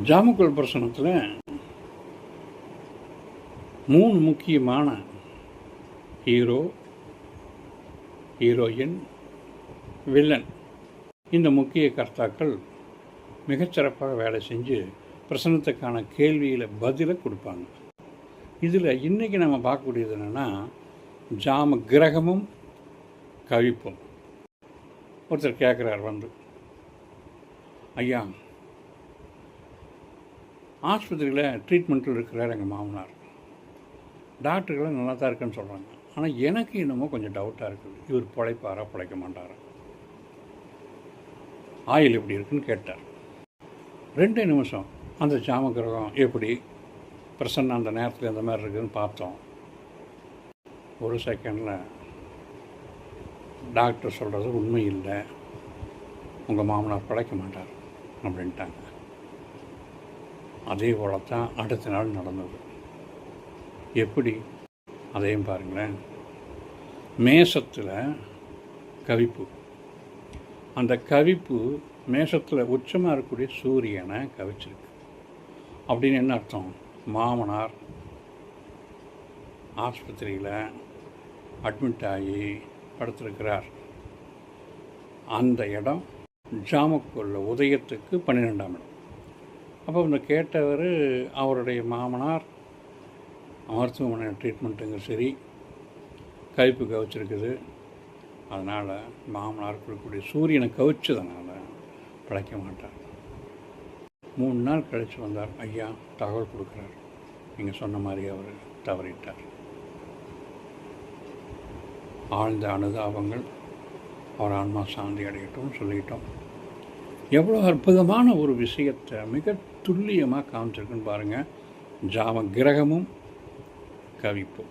ஜாமக்கோல் பிரசனத்தில் மூணு முக்கியமான ஹீரோ ஹீரோயின் வில்லன். இந்த முக்கிய கர்த்தாக்கள் மிகச்சிறப்பாக வேலை செஞ்சு பிரசனத்துக்கான கேள்வியில் பதிலை கொடுப்பாங்க. இதில் இன்றைக்கி நம்ம பார்க்கக்கூடியது என்னென்னா ஜாம கிரகமும் கவிப்பும். ஒருத்தர் கேட்குறார் வந்து ஐயா ஆஸ்பத்திரியில் ட்ரீட்மெண்ட்டில் இருக்கிறார் எங்கள் மாமனார். டாக்டர்கள்லாம் நல்லா தான் இருக்குன்னு சொல்கிறாங்க ஆனால் எனக்கு என்னமோ கொஞ்சம் டவுட்டாக இருக்குது. இவர் பிழைப்பாரா பிழைக்க மாட்டாரா? ஆயில் எப்படி இருக்குன்னு கேட்டார். ரெண்டே நிமிஷம். அந்த ஜாமகிரகம் எப்படி? பிரசன்ன அந்த நேரத்தில் எந்த மாதிரி இருக்குதுன்னு பார்த்தோம். ஒரு செகண்டில் டாக்டர் சொல்கிறது உண்மை இல்லை. உங்கள் மாமனார் பிழைக்க மாட்டார் அப்படின்ட்டாங்க. அதே போல தான் அடுத்த நாள் நடந்தது. எப்படி? அதையும் பாருங்களேன். மேசத்தில் கவிப்பு. அந்த கவிப்பு மேசத்தில் உச்சமாக இருக்கக்கூடிய சூரியனை கவிச்சிருக்கு. அப்படின்னு என்ன அர்த்தம்? மாமனார் ஆஸ்பத்திரியில் அட்மிட் ஆகி படுத்திருக்கிறார். அந்த இடம் ஜாமக்குள்ள உதயத்துக்கு பன்னிரெண்டாம் இடம். அப்போ இந்த கேட்டவர் அவருடைய மாமனார் மருத்துவமனை ட்ரீட்மெண்ட்டுங்க சரி கவிப்பு கவிச்சிருக்குது. அதனால் மாமனார் கொடுக்கக்கூடிய சூரியனை கவிச்சதுனால பிழைக்க மாட்டார். மூணு நாள் கழித்து வந்தார் ஐயா தகவல் கொடுக்குறார். நீங்கள் சொன்ன மாதிரி அவர் தவறிட்டார். ஆழ்ந்த அனுதாபங்கள் அவர் ஆன்மா சாந்தி அடையட்டும் சொல்லிட்டோம். எவ்வளோ அற்புதமான ஒரு விஷயத்தை மிக துல்லியமாக காமிச்சிருக்குன்னு பாருங்கள் ஜாம கிரகமும் கவிப்பும்.